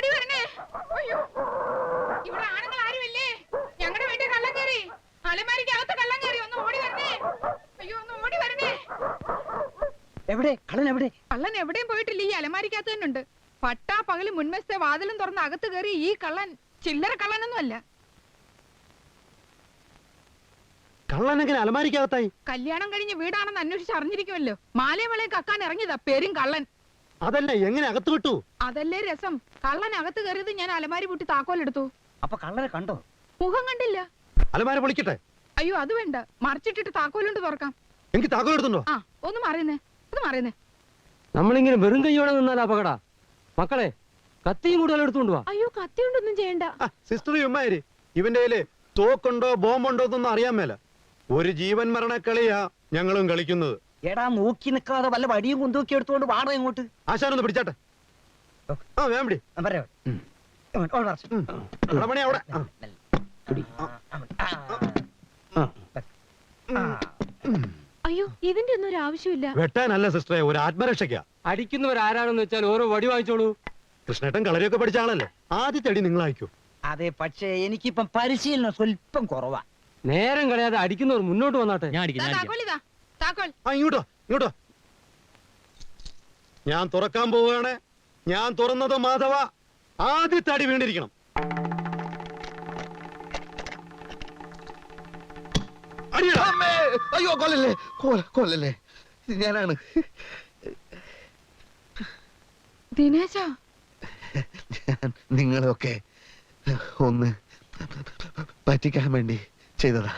ഓടി വരണേ. അയ്യോ. ഇവിടെ ആണുങ്ങൾ ആരുമില്ലേ? ഞങ്ങളുടെ വീട്ടിൽ കള്ളം കയറി. അലമാരിക്ക് അകത്ത് കള്ളം കയറി. ഒന്ന് ഓടി വരണേ. അയ്യോ ഒന്ന് ഓടി വരണേ. എവിടെ? കള്ളൻ എവിടെ? കള്ളൻ എവിടെയും പോയിട്ടില്ല. ഈ അലമാരിക്കകത്ത് തന്നെ പട്ടാ പകൽ മുൻവശത്തെ വാതിലും തുറന്ന് അകത്ത് കയറി ഈ കള്ളൻ ചില്ലറ കള്ളനൊന്നുമല്ല കള്ളൻ എങ്ങനെ അലമാരിക്കകത്തായി? കല്യാണം കഴിഞ്ഞ് വീടാണെന്ന് അന്വേഷിച്ച് അറിഞ്ഞിരിക്കുമല്ലോ. മാലയമലയെ കക്കാൻ ഇറങ്ങിയതാ പേരും കള്ളൻ. അതല്ല എങ്ങനെ അകത്ത് വിട്ടു? അതല്ലേ രസം. കള്ളൻ അകത്ത് കയറിയത് ഞാൻ അലമാരി പൂട്ടി താക്കോലെടുത്തു. അപ്പൊ കള്ളനെ കണ്ടോ? മുഖം കണ്ടില്ല. അലമാരി പൊളിക്കട്ടെ? അയ്യോ അത് വേണ്ട. മറിച്ചിട്ടിട്ട് താക്കോലുണ്ട് തുറക്കാം. എനിക്ക് താക്കോൽ എടുത്തുണ്ടോ ആ ഒന്ന് മറിയുന്നേ. ഒന്ന് മറിയുന്നേ. നമ്മളിങ്ങനെ വെറും കൈയോടെ നിന്നാൽ അപകട. മക്കളെ കത്തിയും കൂടുതൽ എടുത്തുകൊണ്ട് വാ. അയ്യോ കത്തി കൊണ്ടൊന്നും ചെയ്യണ്ട സിസ്റ്റർ ഉമ്മാര് ഇവന്റെ കയ്യിൽ തോക്കുണ്ടോ ബോംബുണ്ടോ എന്നൊന്നും അറിയാൻ മേല. ഒരു ജീവൻ മരണ കളിയാ ഞങ്ങളും കളിക്കുന്നത്. എടാ നോക്കി നിൽക്കാതെ വല്ല വടിയും കുന്തൂക്കി എടുത്തുകൊണ്ട് വാടക ഇങ്ങോട്ട് ആശാനൊന്ന് പിടിച്ചാട്ടെ. ആ വേം പിടി. അവിടെ. അയ്യോ ഇതിന്റെ ഒന്നും ഒരു ആവശ്യമില്ല വെട്ടാനല്ല സിസ്റ്ററെ. ഒരു ആത്മരക്ഷയ്ക്കാ. അടിക്കുന്നവർ ആരാണെന്ന് വെച്ചാൽ ഓരോ വടി വാങ്ങിച്ചോളൂ. കൃഷ്ണേട്ടൻ കളരിയൊക്കെ പഠിച്ച ആളല്ലേ? ആദ്യത്തെ അടി നിങ്ങളായിക്കോ അതെ പക്ഷേ എനിക്കിപ്പം പരിശീലനം സ്വല്പം കുറവാ. നേരം കളയാതെ അടിക്കുന്നവർ മുന്നോട്ട് വന്നാട്ടെ. ഞാൻ അടിക്കുന്നു ഞാൻ അടിക്കാം. താക്കോൽ ആ ഇങ്ങോട്ടോ ഇങ്ങോട്ടോ ഞാൻ തുറക്കാൻ പോവുകയാണ്. ഞാൻ തുറന്നത് മാധവ. ആദ്യത്തെ അടി വീണിരിക്കണം. അമ്മേ. അയ്യോ കൊല്ലല്ലേ കൊല്ല കൊല്ലല്ലേ. ഇത് ഞാനാണ്. ദിനേശ. ഞാൻ നിങ്ങളെയൊക്കെ ഒന്ന് പറ്റിക്കാൻ വേണ്ടി ചെയ്തതാ.